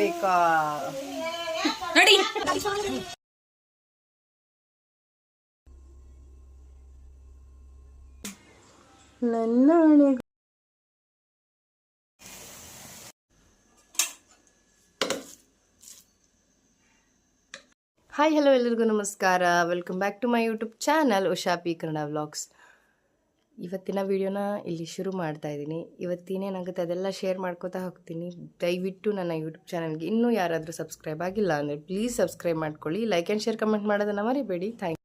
ಬೇಕಾ ನಡಿ. ನನ್ನ ಹಾಯ್ ಹಲೋ ಎಲ್ಲರಿಗೂ ನಮಸ್ಕಾರ. Welcome back to my YouTube channel Usha P Kannada vlogs ಇವತ್ತಿನ ವಿಡಿಯೋನ ಇಲ್ಲಿ ಶುರು ಮಾಡ್ತಾ ಇದ್ದೀನಿ. ಇವತ್ತಿನೇನಾಗುತ್ತೆ ಅದೆಲ್ಲ ಶೇರ್ ಮಾಡ್ಕೋತಾ ಹೋಗ್ತೀನಿ. ದಯವಿಟ್ಟು ನನ್ನ ಯೂಟ್ಯೂಬ್ ಚಾನಲ್ಗೆ ಇನ್ನೂ ಯಾರಾದರೂ ಸಬ್ಸ್ಕ್ರೈಬ್ ಆಗಿಲ್ಲ ಅಂದರೆ ಪ್ಲೀಸ್ ಸಬ್ಸ್ಕ್ರೈಬ್ ಮಾಡ್ಕೊಳ್ಳಿ. ಲೈಕ್ ಆ್ಯಂಡ್ ಶೇರ್ ಕಮೆಂಟ್ ಮಾಡೋದನ್ನು ಮರಿಬೇಡಿ. ಥ್ಯಾಂಕ್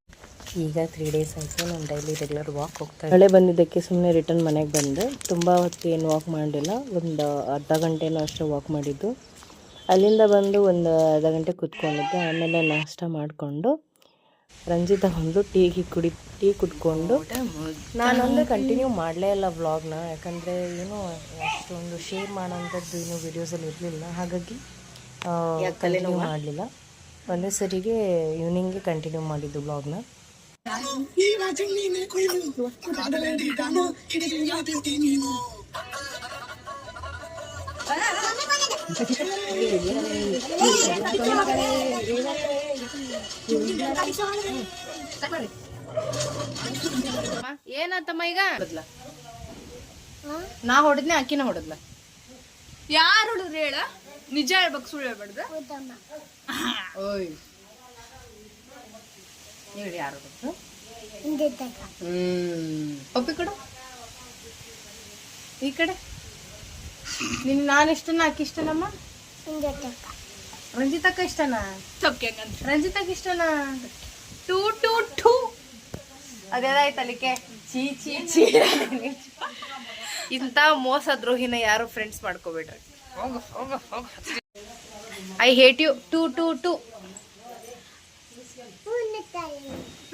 ಈಗ ತ್ರೀ ಡೇಸ್ ಆಯಿತು. ನಾನು ಡೈಲಿ ರೆಗ್ಯುಲರ್ ವಾಕ್ ಹೋಗ್ತಾ ಮಳೆ ಬಂದಿದ್ದಕ್ಕೆ ಸುಮ್ಮನೆ ರಿಟರ್ನ್ ಮನೆಗೆ ಬಂದೆ. ತುಂಬ ಹೊತ್ತು ಏನು ವಾಕ್ ಮಾಡಲಿಲ್ಲ. ಒಂದು ಅರ್ಧ ಗಂಟೆನೂ ಅಷ್ಟೇ ವಾಕ್ ಮಾಡಿದ್ದು. ಅಲ್ಲಿಂದ ಬಂದು ಒಂದು ಅರ್ಧ ಗಂಟೆ ಕೂತ್ಕೊಂಡಿದ್ದೆ. ಆಮೇಲೆ ನಾಷ್ಟ ಮಾಡಿಕೊಂಡು ರಂಜಿತಾ ಬಂದು ಟೀ ಕುಡಿ ಟೀ ಕುಡ್ಕೊಂಡು ನಾನೊಂದು ಕಂಟಿನ್ಯೂ ಮಾಡಲೇ ಇಲ್ಲ ವ್ಲಾಗ್ನ ಯಾಕಂದರೆ ಏನು ಅಷ್ಟೊಂದು ಶೇರ್ ಮಾಡೋಂಥದ್ದು ಏನು ವೀಡಿಯೋಸಲ್ಲಿ ಇರಲಿಲ್ಲ. ಹಾಗಾಗಿ ಕಂಟಿನ್ಯೂ ಮಾಡಲಿಲ್ಲ. ಒಂದೇ ಸರಿಗೆ ಈವ್ನಿಂಗ್ಗೆ ಕಂಟಿನ್ಯೂ ಮಾಡಿದ್ದು ವ್ಲಾಗ್ನ ಏನಾತಮ್ಮ ಈಗ? ಹೊಡೆದ್ಲ ನಾ ಹೊಡೆದ್ನೆ ಅಕ್ಕಿನ ಹೊಡದ್ಲ ಯಾರು ಹುಡುಗ್ರು ಹೇಳ? ನಿಜ ಹೇಳ್ಬೇಕು ಸುಳ್ಳು ಹೇಳ್ಬಾರ್ದ. ಓಯ್. ಹೇಳಿ ಯಾರು ಹೊಡೆದ್ರು ಹ್ಮ್. ಒಪ್ಪಿ ಕೊಡು. ಈ ಕಡೆ. ನಿನ್ ನಾನು ಅಕ್ಕಿಷ್ಟನಮ್ಮ? ಅಕ್ಕಿ ಇಷ್ಟನಮ್ಮ ರಂಜಿತಕ್ಕ ಇಷ್ಟನಾ? ತಪ್ಪೆ ಹಂಗಂತ. ರಂಜಿತಕ್ಕ ಇಷ್ಟನಾ? ಟೂ ಟೂ ಟೂ. ಅದೇದಾಯ್ತಲಿಕೆ ಚೀ ಚೀ ಚೀ. ಇಂಥ ಮೋಸ ದ್ರೋಹಿನ ಯಾರು friends ಮಾಡ್ಕೋಬೇಡ್ರಿ. I hate you too too too.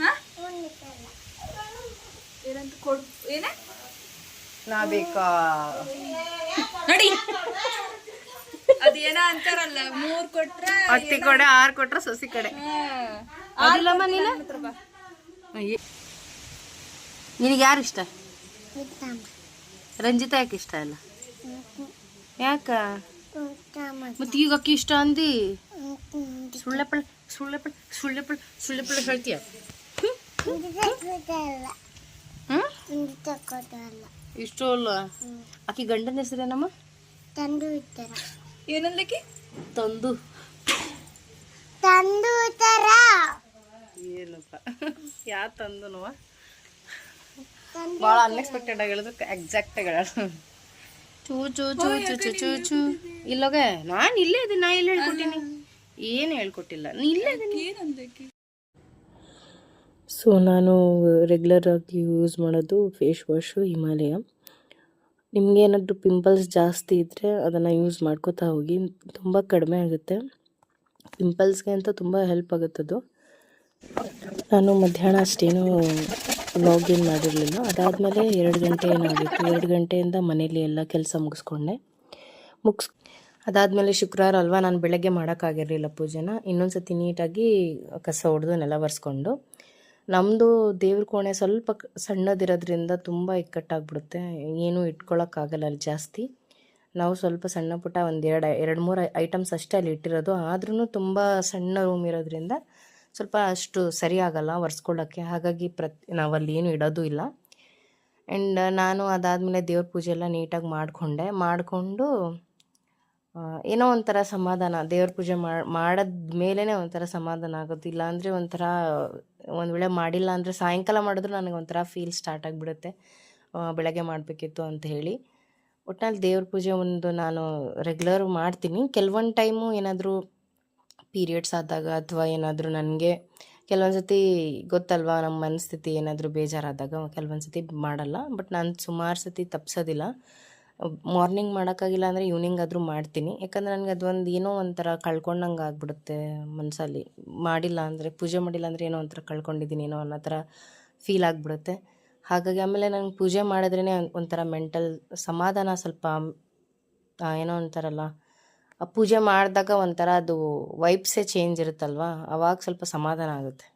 ಹಾ? ಏನಂತ ಕೊಡ್ ಏನೇ? ನಾ ಬೇಕಾ ನಡಿ. ಅದೇನ ಅಂತಾರಲ್ಲ ಮೂರ್ ಕೊಟ್ರ ಅತ್ತಿ ಕಡೆ ಆರ್ ಕೊಟ್ರ ಸೊಸಿ ಕಡೆ. ಅದಿಲ್ಲಮ್ಮ ನೀನು? ನಿನಗೆ ಯಾರು ಇಷ್ಟ? ರಂಜಿತಾ ಯಾಕೆ ಇಷ್ಟ ಇಲ್ಲ? ಯಾಕ? ಮತ್ತೆ ಈಗ ಅಕ್ಕಿ ಇಷ್ಟ ಅಂದಿ? ಸುಳ್ಳೆಪ್ಪಳ ಸುಳ್ಳೆಪ್ಪಳ ಸುಳ್ಳೆಪ್ಪಳ ಸುಳ್ಳೆಪ್ಪಳ ಹೇಳ್ತೀಯ? ಇಷ್ಟ ಇಷ್ಟು ಅಲ್ಲ? ಅಕ್ಕಿ ಗಂಡನ ಹೆಸರೇನಮ್ಮ? ಏನಂದಕ್ಕೆ ತಂದು. ತಂದು ತರ ಏನಪ್ಪ? ಯಾ ತಂದುನವ ಭಾಳ ಅನ್ಎಕ್ಸ್ಪೆಕ್ಟೆಡ್ ಆಗಿ ಹೇಳಿದ್ರು ಎಕ್ಸಾಕ್ಟ್ ಆಗಿ ಹೇಳ ಚೂ ಚೂ ಚೂ ಚೂ ಚೂ ಚೂ. ಚೂ ಇಲ್ಲೋಗ ನಾನು ಇಲ್ಲೇ ಇದೀನಿ ನಾ ಇಲ್ಲಿ ಹೇಳ್ಕೊಟ್ಟಿನಿ? ಏನು ಹೇಳ್ಕೊಟ್ಟಿಲ್ಲ ನೀ ಇಲ್ಲೇ ಇದೀನಿ ಏನಂದಕ್ಕೆ ಸೊ ನಾನು ರೆಗ್ಯುಲರ್ ಆಗಿ ಯೂಸ್ ಮಾಡೋದು ಫೇಸ್ ವಾಶು ಹಿಮಾಲಯ ನಿಮ್ಗೆ ಏನಾದರೂ ಪಿಂಪಲ್ಸ್ ಜಾಸ್ತಿ ಇದ್ದರೆ ಅದನ್ನು ಯೂಸ್ ಮಾಡ್ಕೋತಾ ಹೋಗಿ. ತುಂಬ ಕಡಿಮೆ ಆಗುತ್ತೆ. ಪಿಂಪಲ್ಸ್ಗೆ ಅಂತ ತುಂಬ ಹೆಲ್ಪ್ ಆಗುತ್ತದು ನಾನು ಮಧ್ಯಾಹ್ನ ಅಷ್ಟೇನು ಲಾಗಿನ್ ಮಾಡಿರಲಿಲ್ಲ. ಅದಾದಮೇಲೆ ಎರಡು ಗಂಟೆ ಏನಾಗಿತ್ತು? ಎರಡು ಗಂಟೆಯಿಂದ ಮನೇಲಿ ಎಲ್ಲ ಕೆಲಸ ಮುಗಿಸ್ಕೊಂಡೆ. ಮುಗಿಸ್ ಅದಾದಮೇಲೆ ಶುಕ್ರವಾರ ಅಲ್ವಾ? ನಾನು ಬೆಳಗ್ಗೆ ಮಾಡೋಕ್ಕಾಗಿರಲಿಲ್ಲ ಪೂಜೆನ. ಇನ್ನೊಂದು ಸತಿ ನೀಟಾಗಿ ಕಸ ಹೊಡೆದು ನೆಲ ಒರೆಸ್ಕೊಂಡು ನಮ್ಮದು ದೇವ್ರ ಕೋಣೆ ಸ್ವಲ್ಪ ಸಣ್ಣದಿರೋದ್ರಿಂದ ತುಂಬ ಇಕ್ಕಟ್ಟಾಗ್ಬಿಡುತ್ತೆ. ಏನೂ ಇಟ್ಕೊಳಕ್ಕಾಗಲ್ಲ ಅಲ್ಲಿ ಜಾಸ್ತಿ. ನಾವು ಸ್ವಲ್ಪ ಸಣ್ಣ ಪುಟ್ಟ ಒಂದು ಎರಡು ಎರಡು ಮೂರು ಐಟಮ್ಸ್ ಅಷ್ಟೇ ಅಲ್ಲಿ ಇಟ್ಟಿರೋದು. ಆದ್ರೂ ತುಂಬ ಸಣ್ಣ ರೂಮ್ ಇರೋದ್ರಿಂದ ಸ್ವಲ್ಪ ಅಷ್ಟು ಸರಿ ಆಗಲ್ಲ ಒರೆಸ್ಕೊಳ್ಳೋಕ್ಕೆ ಹಾಗಾಗಿ ಪ್ರತಿ, ನಾವಲ್ಲಿ ಏನು ಇಡೋದು ಇಲ್ಲ. ಆ್ಯಂಡ್ ನಾನು ಅದಾದಮೇಲೆ ದೇವ್ರ ಪೂಜೆ ಎಲ್ಲ ನೀಟಾಗಿ ಮಾಡಿಕೊಂಡೆ. ಮಾಡಿಕೊಂಡು ಏನೋ ಒಂಥರ ಸಮಾಧಾನ. ದೇವ್ರ ಪೂಜೆ ಮಾಡಿದ ಮೇಲೇ ಒಂಥರ ಸಮಾಧಾನ ಆಗೋದು ಇಲ್ಲಾಂದರೆ ಒಂಥರ ಒಂದು ವೇಳೆ ಮಾಡಿಲ್ಲ ಅಂದರೆ ಸಾಯಂಕಾಲ ಮಾಡಿದ್ರು ನನಗೆ ಒಂಥರ ಫೀಲ್ ಸ್ಟಾರ್ಟ್ ಆಗಿಬಿಡುತ್ತೆ. ಬೆಳಗ್ಗೆ ಮಾಡಬೇಕಿತ್ತು ಅಂತ ಹೇಳಿ. ಒಟ್ನಲ್ಲಿ ದೇವ್ರ ಪೂಜೆ ಒಂದು ನಾನು ರೆಗ್ಯುಲರ್ ಮಾಡ್ತೀನಿ. ಕೆಲವೊಂದು ಟೈಮು ಏನಾದರೂ ಪೀರಿಯಡ್ಸ್ ಆದಾಗ ಅಥವಾ ಏನಾದರೂ ನನಗೆ ಕೆಲವೊಂದು ಸತಿ ಗೊತ್ತಲ್ವಾ ನಮ್ಮ ಮನಸ್ಥಿತಿ ಏನಾದರೂ ಬೇಜಾರಾದಾಗ, ಕೆಲವೊಂದು ಸತಿ ಮಾಡಲ್ಲ. ಬಟ್ ನಾನು ಸುಮಾರು ಸತಿ ತಪ್ಸೋದಿಲ್ಲ. ಮಾರ್ನಿಂಗ್ ಮಾಡೋಕ್ಕಾಗಿಲ್ಲ ಅಂದರೆ ಈವ್ನಿಂಗ್ ಆದರೂ ಮಾಡ್ತೀನಿ. ಯಾಕಂದರೆ ನನಗೆ ಅದೊಂದು ಏನೋ ಒಂಥರ ಕಳ್ಕೊಂಡಂಗೆ ಆಗ್ಬಿಡುತ್ತೆ ಮನಸ್ಸಲ್ಲಿ ಮಾಡಿಲ್ಲ ಅಂದರೆ, ಪೂಜೆ ಮಾಡಿಲ್ಲ ಅಂದರೆ ಏನೋ ಒಂಥರ ಕಳ್ಕೊಂಡಿದ್ದೀನಿ, ಏನೋ ಅನ್ನೋ ಥರ ಫೀಲ್ ಆಗಿಬಿಡುತ್ತೆ. ಹಾಗಾಗಿ ಆಮೇಲೆ ನಂಗೆ ಪೂಜೆ ಮಾಡಿದ್ರೇ ಒಂಥರ ಮೆಂಟಲ್ ಸಮಾಧಾನ ಸ್ವಲ್ಪ ಏನೋ ಅಂತಾರಲ್ಲ ಆ ಪೂಜೆ ಮಾಡಿದಾಗ ಒಂಥರ ಅದು ವೈಬ್ಸೇ ಚೇಂಜ್ ಇರುತ್ತಲ್ವ? ಅವಾಗ ಸ್ವಲ್ಪ ಸಮಾಧಾನ ಆಗುತ್ತೆ.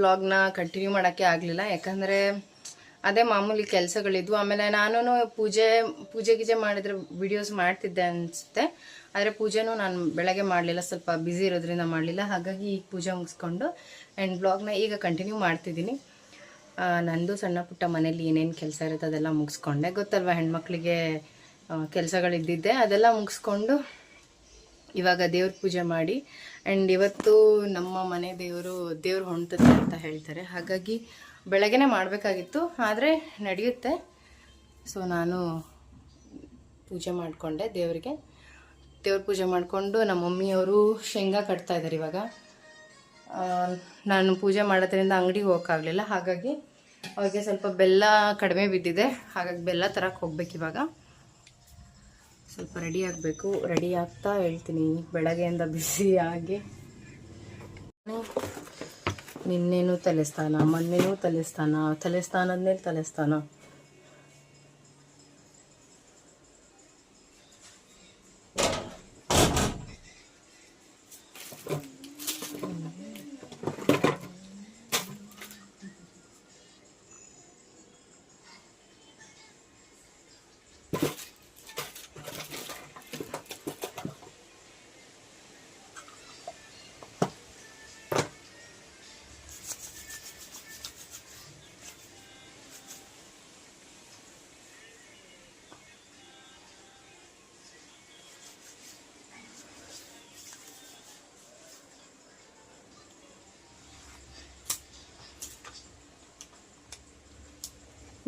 ವ್ಲಾಗ್ನ ಕಂಟಿನ್ಯೂ ಮಾಡೋಕ್ಕೆ ಆಗಲಿಲ್ಲ. ಯಾಕಂದರೆ ಅದೇ ಮಾಮೂಲಿ ಕೆಲಸಗಳಿದ್ವು. ಆಮೇಲೆ ನಾನು ಪೂಜೆ ಪೂಜೆ ಗೀಜೆ ಮಾಡಿದ್ರೆ ವಿಡಿಯೋಸ್ ಮಾಡ್ತಿದ್ದೆ ಅನಿಸುತ್ತೆ. ಆದರೆ ಪೂಜೆನೂ ನಾನು ಬೆಳಗ್ಗೆ ಮಾಡಲಿಲ್ಲ. ಸ್ವಲ್ಪ ಬ್ಯುಸಿ ಇರೋದ್ರಿಂದ ಮಾಡಲಿಲ್ಲ. ಹಾಗಾಗಿ ಈಗ ಪೂಜೆ ಮುಗಿಸ್ಕೊಂಡು ಆ್ಯಂಡ್ ಬ್ಲಾಗ್ನ ಈಗ ಕಂಟಿನ್ಯೂ ಮಾಡ್ತಿದ್ದೀನಿ. ನಂದು ಸಣ್ಣ ಪುಟ್ಟ ಮನೇಲಿ ಏನೇನು ಕೆಲಸ ಇರುತ್ತೆ ಅದೆಲ್ಲ ಮುಗಿಸ್ಕೊಂಡೆ. ಗೊತ್ತಲ್ವ, ಹೆಣ್ಮಕ್ಳಿಗೆ ಕೆಲಸಗಳಿದ್ದಿದ್ದೆ. ಅದೆಲ್ಲ ಮುಗಿಸ್ಕೊಂಡು ಇವಾಗ ದೇವ್ರ ಪೂಜೆ ಮಾಡಿ ಆ್ಯಂಡ್ ಇವತ್ತು ನಮ್ಮ ಮನೆ ದೇವರು ದೇವ್ರು ಹೊಣ್ತದೆ ಅಂತ ಹೇಳ್ತಾರೆ. ಹಾಗಾಗಿ ಬೆಳಗ್ಗೆನೇ ಮಾಡಬೇಕಾಗಿತ್ತು, ಆದರೆ ನಡೆಯುತ್ತೆ. ಸೊ ನಾನು ಪೂಜೆ ಮಾಡಿಕೊಂಡೆ ದೇವರಿಗೆ. ದೇವ್ರ ಪೂಜೆ ಮಾಡಿಕೊಂಡು ನಮ್ಮ ಮಮ್ಮಿಯವರು ಶೇಂಗಾ ಕಟ್ತಾ ಇದ್ದಾರೆ ಇವಾಗ. ನಾನು ಪೂಜೆ ಮಾಡೋದ್ರಿಂದ ಅಂಗಡಿಗೆ ಹೋಗೋಕ್ಕಾಗಲಿಲ್ಲ. ಹಾಗಾಗಿ ಅವ್ರಿಗೆ ಸ್ವಲ್ಪ ಬೆಲ್ಲ ಕಡಿಮೆ ಬಿದ್ದಿದೆ. ಹಾಗಾಗಿ ಬೆಲ್ಲ ತರಕ್ಕೆ ಹೋಗ್ಬೇಕು ಇವಾಗ. ಸ್ವಲ್ಪ ರೆಡಿ ಆಗಬೇಕು. ರೆಡಿ ಆಗ್ತಾ ಹೇಳ್ತೀನಿ. ಬೆಳಗ್ಗೆಯಿಂದ ಬಿಸಿಯಾಗಿ ನಿನ್ನೆನೂ ತಲೆಸ್ತಾನ ಮೊನ್ನೆನೂ ತಲೆಸ್ತಾನ ಮೇಲೆ ತಲೆಸ್ತಾನ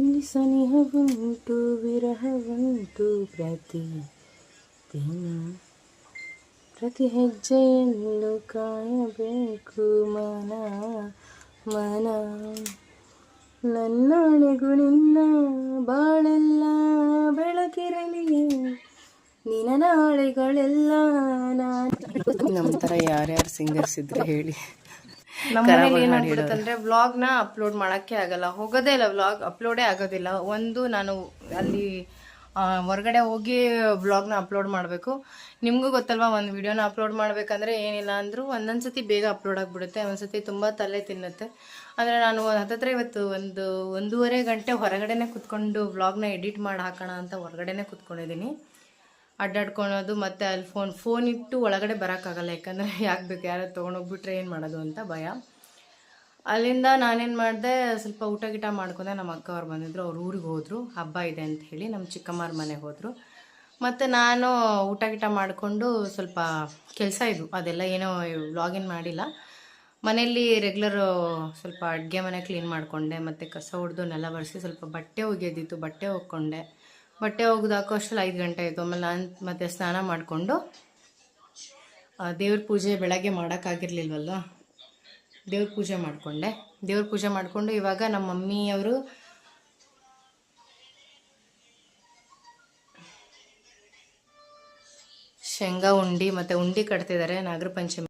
ಇಲ್ಲಿ ಸನಿಹವುಂಟು ವಿರಹವುಂಟು ಪ್ರತಿ ದಿನ. ಪ್ರತಿ ಹೆಜ್ಜೆಯನ್ನು ಕಾಯಬೇಕು ಮನ ಮನ. ನನ್ನಣೆಗೂ ನಿನ್ನ ಬಾಳೆಲ್ಲ ಬೆಳಕಿರಲಿ ನಿನ್ನ ನಾಳೆಗಳೆಲ್ಲ ನಮ್ಮ ಥರ ಯಾರ್ಯಾರು ಸಿಂಗರ್ಸ್ ಇದ್ರೆ ಹೇಳಿ. ನಮ್ಮನೇಲಿ ವ್ಲಾಗ್ನ ಅಪ್ಲೋಡ್ ಮಾಡಕ್ಕೆ ಆಗಲ್ಲ. ಹೋಗೋದೇ ಇಲ್ಲ ವ್ಲಾಗ್ ಅಪ್ಲೋಡೇ ಆಗೋದಿಲ್ಲ. ಒಂದು ನಾನು ಅಲ್ಲಿ ಹೊರಗಡೆ ಹೋಗಿ ವ್ಲಾಗ್ನ ಅಪ್ಲೋಡ್ ಮಾಡಬೇಕು. ನಿಮಗೂ ಗೊತ್ತಲ್ವಾ ಒಂದು ವಿಡಿಯೋನ ಅಪ್ಲೋಡ್ ಮಾಡಬೇಕಂದ್ರೆ ಏನಿಲ್ಲ ಅಂದರೂ ಒಂದೊಂದ್ಸತಿ ಬೇಗ ಅಪ್ಲೋಡ್ ಆಗಿಬಿಡುತ್ತೆ. ಒಂದ್ಸತಿ ತುಂಬ ತಲೆ ತಿನ್ನುತ್ತೆ. ಅಂದರೆ ನಾನು ಹತ್ತತ್ರ ಇವತ್ತು ಒಂದು ಒಂದೂವರೆ ಗಂಟೆ ಹೊರಗಡೆನೆ ಕುತ್ಕೊಂಡು ವ್ಲಾಗ್ನ ಎಡಿಟ್ ಮಾಡಿ ಹಾಕೋಣ ಅಂತ ಹೊರಗಡೆನೆ ಕುತ್ಕೊಂಡಿದ್ದೀನಿ. ಅಡ್ಡಾಡ್ಕೊಳೋದು ಮತ್ತು ಅಲ್ಲಿ ಫೋನ್ ಫೋನ್ ಇಟ್ಟು ಒಳಗಡೆ ಬರೋಕ್ಕಾಗಲ್ಲ. ಯಾಕಂದರೆ ಯಾಕೆ ಬೇಕು? ಯಾರು ತೊಗೊಂಡೋಗ್ಬಿಟ್ರೆ ಏನು ಮಾಡೋದು ಅಂತ ಭಯ. ಅಲ್ಲಿಂದ ನಾನೇನು ಮಾಡಿದೆ, ಸ್ವಲ್ಪ ಊಟ ಗಿಟ ಮಾಡ್ಕೊಂಡೆ. ನಮ್ಮ ಅಕ್ಕ ಅವ್ರು ಬಂದಿದ್ರು, ಅವ್ರು ಊರಿಗೆ ಹೋದರು. ಹಬ್ಬ ಇದೆ ಅಂತ ಹೇಳಿ ನಮ್ಮ ಚಿಕ್ಕಮ್ಮರ ಮನೆಗೆ ಹೋದರು. ಮತ್ತು ನಾನು ಊಟ ಗಿಟ ಮಾಡಿಕೊಂಡು ಸ್ವಲ್ಪ ಕೆಲಸ ಇದ್ವು ಅದೆಲ್ಲ ಏನೋ ಲಾಗಿನ್ ಮಾಡಿಲ್ಲ. ಮನೆಯಲ್ಲಿ ರೆಗ್ಯುಲರ್ ಸ್ವಲ್ಪ ಅಡುಗೆ ಮನೆ ಕ್ಲೀನ್ ಮಾಡಿಕೊಂಡೆ. ಮತ್ತು ಕಸ ಹೊಡೆದು ನೆಲ ಬರೆಸಿ ಸ್ವಲ್ಪ ಬಟ್ಟೆ ಒಗೆಯೋದಿತ್ತು ಬಟ್ಟೆ ಒಗ್ಕೊಂಡೆ ಬಟ್ಟೆ ಒಗ್ದಾಕೋ ಅಷ್ಟರಲ್ಲಿ ಐದು ಗಂಟೆ ಆಯಿತು. ಆಮೇಲೆ ನಾನು ಮತ್ತೆ ಸ್ನಾನ ಮಾಡಿಕೊಂಡು ದೇವ್ರ ಪೂಜೆ ಬೆಳಗ್ಗೆ ಮಾಡೋಕ್ಕಾಗಿರ್ಲಿಲ್ವಲ್ಲ ದೇವ್ರ ಪೂಜೆ ಮಾಡಿಕೊಂಡೆ. ದೇವ್ರ ಪೂಜೆ ಮಾಡಿಕೊಂಡು ಇವಾಗ ನಮ್ಮ ಮಮ್ಮಿಯವರು, ಶೇಂಗಾ ಉಂಡಿ ಮತ್ತು ಉಂಡಿ ಕಟ್ತಿದ್ದಾರೆ ನಾಗರ ಪಂಚಮಿ.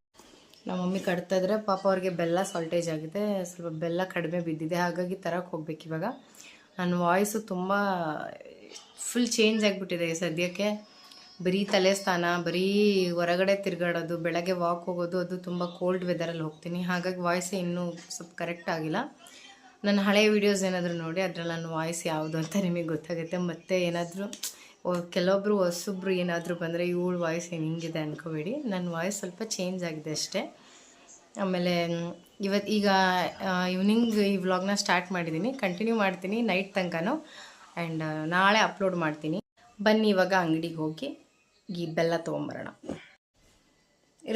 ನಮ್ಮ ಮಮ್ಮಿ ಕಟ್ತಾಯಿದ್ರೆ ಪಾಪ ಅವ್ರಿಗೆ ಬೆಲ್ಲ ಸಾಲ್ಟೇಜ್ ಆಗಿದೆ. ಸ್ವಲ್ಪ ಬೆಲ್ಲ ಕಡಿಮೆ ಬಿದ್ದಿದೆ. ಹಾಗಾಗಿ ತರಕ್ಕೆ ಹೋಗ್ಬೇಕು ಇವಾಗ. ನನ್ನ ವಾಯ್ಸು ತುಂಬ ಫುಲ್ ಚೇಂಜ್ ಆಗಿಬಿಟ್ಟಿದೆ ಸದ್ಯಕ್ಕೆ. ಬರೀ ತಲೆ ಸ್ಥಾನ ಬರೀ ಹೊರಗಡೆ ತಿರುಗಾಡೋದು, ಬೆಳಗ್ಗೆ ವಾಕ್ ಹೋಗೋದು, ಅದು ತುಂಬ ಕೋಲ್ಡ್ ವೆದರಲ್ಲಿ ಹೋಗ್ತೀನಿ. ಹಾಗಾಗಿ ವಾಯ್ಸೇ ಇನ್ನೂ ಸ್ವಲ್ಪ ಕರೆಕ್ಟ್ ಆಗಿಲ್ಲ. ನನ್ನ ಹಳೆಯ ವೀಡಿಯೋಸ್ ಏನಾದರೂ ನೋಡಿ, ಅದರಲ್ಲಿ ನನ್ನ ವಾಯ್ಸ್ ಯಾವುದು ಅಂತ ನಿಮಗೆ ಗೊತ್ತಾಗುತ್ತೆ. ಮತ್ತು ಏನಾದರೂ ಕೆಲವೊಬ್ಬರು ಹೊಸೊಬ್ರು ಏನಾದರೂ ಬಂದರೆ, ಇವಳು ವಾಯ್ಸ್ ಏನು ಹಿಂಗಿದೆ ಅನ್ಕೋಬೇಡಿ. ನನ್ನ ವಾಯ್ಸ್ ಸ್ವಲ್ಪ ಚೇಂಜ್ ಆಗಿದೆ ಅಷ್ಟೇ. ಆಮೇಲೆ ಇವತ್ತು ಈಗ ಈವ್ನಿಂಗ್ ಈ ವ್ಲಾಗ್ನ ಸ್ಟಾರ್ಟ್ ಮಾಡಿದ್ದೀನಿ ಕಂಟಿನ್ಯೂ ಮಾಡ್ತೀನಿ ನೈಟ್ ತನಕನೂ. ಆ್ಯಂಡ್ ನಾಳೆ ಅಪ್ಲೋಡ್ ಮಾಡ್ತೀನಿ. ಬನ್ನಿ ಇವಾಗ ಅಂಗಡಿಗೆ ಹೋಗಿ ಈ ಬೆಲ್ಲ ತೊಗೊಂಬರೋಣ.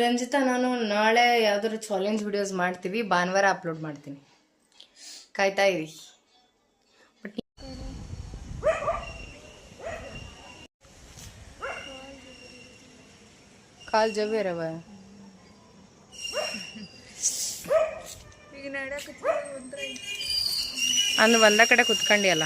ರಂಜಿತಾ, ನಾನು ನಾಳೆ ಯಾವ್ದಾದ್ರು ಚಾಲೆಂಜ್ ವಿಡಿಯೋಸ್ ಮಾಡ್ತೀವಿ. ಭಾನುವಾರ ಅಪ್ಲೋಡ್ ಮಾಡ್ತೀನಿ. ಕಾಯ್ತಾ ಇರಿ. ಬಟ್ ಕಾಲ್ ಜವೇರವ ಅಂದು ಒಂದ ಕಡೆ ಕುತ್ಕೊಂಡಿ ಅಲ್ಲ.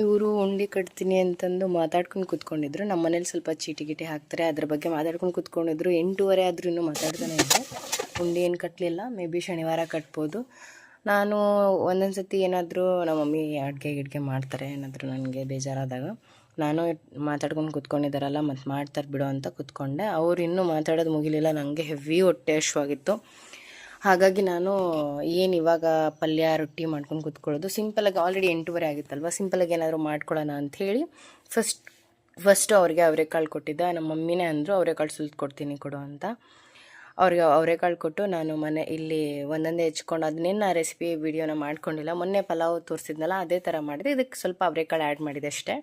ಇವರು ಉಂಡಿ ಕಟ್ತೀನಿ ಅಂತಂದು ಮಾತಾಡ್ಕೊಂಡು ಕೂತ್ಕೊಂಡಿದ್ರು. ನಮ್ಮ ಮನೇಲಿ ಸ್ವಲ್ಪ ಚೀಟಿ ಗಿಟಿ ಹಾಕ್ತಾರೆ. ಅದ್ರ ಬಗ್ಗೆ ಮಾತಾಡ್ಕೊಂಡು ಕೂತ್ಕೊಂಡಿದ್ರು. ಎಂಟೂವರೆ ಆದ್ರೂ ಇನ್ನೂ ಮಾತಾಡ್ತಾನೆ ಇದ್ದೆ ಉಂಡಿ ಏನು ಕಟ್ಟಲಿಲ್ಲ ಮೇ ಬಿ ಶನಿವಾರ ಕಟ್ಬೋದು. ನಾನು ಒಂದೊಂದು ಸತಿ ಏನಾದರೂ ನಮ್ಮ ಮಮ್ಮಿ ಅಡುಗೆ ಗಿಡ್ಗೆ ಮಾಡ್ತಾರೆ. ಏನಾದರೂ ನನಗೆ ಬೇಜಾರಾದಾಗ. ನಾನು ಮಾತಾಡ್ಕೊಂಡು ಕೂತ್ಕೊಂಡಿದ್ದಾರಲ್ಲ ಮತ್ತು ಮಾಡ್ತಾರೆ ಬಿಡು ಅಂತ ಕೂತ್ಕೊಂಡೆ. ಅವ್ರು ಇನ್ನೂ ಮಾತಾಡೋದು ಮುಗಿಲಿಲ್ಲ ನನಗೆ ಹೆವಿ ಹೊಟ್ಟೆ ಹಶ್ವಾಗಿತ್ತು. ಹಾಗಾಗಿ ನಾನು ಏನು ಇವಾಗ ಪಲ್ಯ, ರೊಟ್ಟಿ ಮಾಡ್ಕೊಂಡು ಕೂತ್ಕೊಳ್ಳೋದು. ಸಿಂಪಲಾಗಿ ಆಲ್ರೆಡಿ ಎಂಟೂವರೆ ಆಗಿತ್ತಲ್ವ? ಸಿಂಪಲಾಗಿ ಏನಾದರೂ ಮಾಡ್ಕೊಳ್ಳೋಣ ಅಂಥೇಳಿ ಫಸ್ಟ್ ಫಸ್ಟು ಅವ್ರಿಗೆ ಅವರೆಕಾಳು ಕೊಟ್ಟಿದ್ದೆ. ನಮ್ಮ ಮಮ್ಮಿನೇ ಅಂದರು ಅವರೆಕಾಳು ಸುಲ್ದು ಕೊಡ್ತೀನಿ ಕೊಡು ಅಂತ. ಅವ್ರಿಗೆ ಅವರೆಕಾಳು ಕೊಟ್ಟು ನಾನು ಮನೆ ಇಲ್ಲಿ ಒಂದೊಂದೇ ಹೆಚ್ಕೊಂಡು ಅದನ್ನೇನು ರೆಸಿಪಿ ವಿಡಿಯೋನ ಮಾಡ್ಕೊಂಡಿಲ್ಲ. ಮೊನ್ನೆ ಪಲಾವ್ ತೋರಿಸಿದ್ನಲ್ಲ, ಅದೇ ಥರ ಮಾಡಿದೆ. ಇದಕ್ಕೆ ಸ್ವಲ್ಪ ಅವರೆಕಾಳು ಆ್ಯಡ್ ಮಾಡಿದೆ ಅಷ್ಟೇ.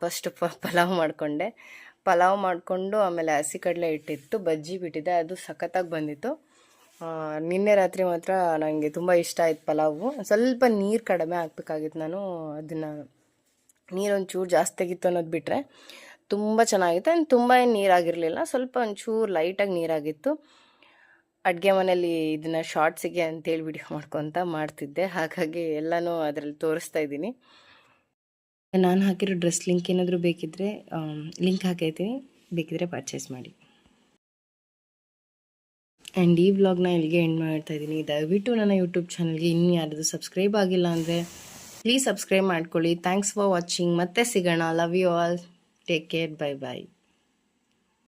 ಫಸ್ಟ್ ಪಲಾವ್ ಮಾಡಿಕೊಂಡೆ. ಪಲಾವ್ ಮಾಡಿಕೊಂಡು ಆಮೇಲೆ ಹಸಿ ಕಡಲೆ ಇಟ್ಟಿತ್ತು ಬಜ್ಜಿ ಬಿಟ್ಟಿದ್ದೆ ಅದು ಸಖತ್ತಾಗಿ ಬಂದಿತ್ತು. ನಿನ್ನೆ ರಾತ್ರಿ ಮಾತ್ರ ನನಗೆ ತುಂಬ ಇಷ್ಟ ಆಯ್ತು ಪಲಾವು. ಸ್ವಲ್ಪ ನೀರು ಕಡಿಮೆ ಹಾಕ್ಬೇಕಾಗಿತ್ತು ನಾನು, ಅದನ್ನು ನೀರೊಂಚೂರು ಜಾಸ್ತಿ ಆಗಿತ್ತು ಅನ್ನೋದು ಬಿಟ್ಟರೆ ತುಂಬ ಚೆನ್ನಾಗಿತ್ತು. ಆ್ಯಂಡ್ ತುಂಬ ಏನು ನೀರಾಗಿರಲಿಲ್ಲ, ಸ್ವಲ್ಪ ಒಂಚೂರು ಲೈಟಾಗಿ ನೀರಾಗಿತ್ತು. ಅಡುಗೆ ಮನೇಲಿ ಇದನ್ನು ಶಾರ್ಟ್ಸಿಗೆ ಅಂತೇಳಿ ವಿಡಿಯೋ ಮಾಡ್ಕೊತ ಮಾಡ್ತಿದ್ದೆ. ಹಾಗಾಗಿ ಎಲ್ಲನೂ ಅದರಲ್ಲಿ ತೋರಿಸ್ತಾ ಇದ್ದೀನಿ. ನಾನು ಹಾಕಿರೋ ಡ್ರೆಸ್ ಲಿಂಕ್ ಏನಾದರೂ ಬೇಕಿದ್ದರೆ ಲಿಂಕ್ ಹಾಕೈತೀನಿ. ಬೇಕಿದ್ದರೆ ಪರ್ಚೇಸ್ ಮಾಡಿ. ಆ್ಯಂಡ್ ಈ ವ್ಲಾಗ್ನ ಇಲ್ಲಿಗೆ ಎಂಡ್ ಮಾಡ್ತಾ ಇದ್ದೀನಿ. ದಯವಿಟ್ಟು ನನ್ನ ಯೂಟ್ಯೂಬ್ ಚಾನಲ್ಗೆ ಇನ್ನೂ ಯಾರಾದರೂ ಸಬ್ಸ್ಕ್ರೈಬ್ ಆಗಿಲ್ಲ ಅಂದರೆ ಪ್ಲೀಸ್ ಸಬ್ಸ್ಕ್ರೈಬ್ ಮಾಡ್ಕೊಳ್ಳಿ. ಥ್ಯಾಂಕ್ಸ್ ಫಾರ್ ವಾಚಿಂಗ್ ಮತ್ತೆ ಸಿಗೋಣ. Love you all take care bye bye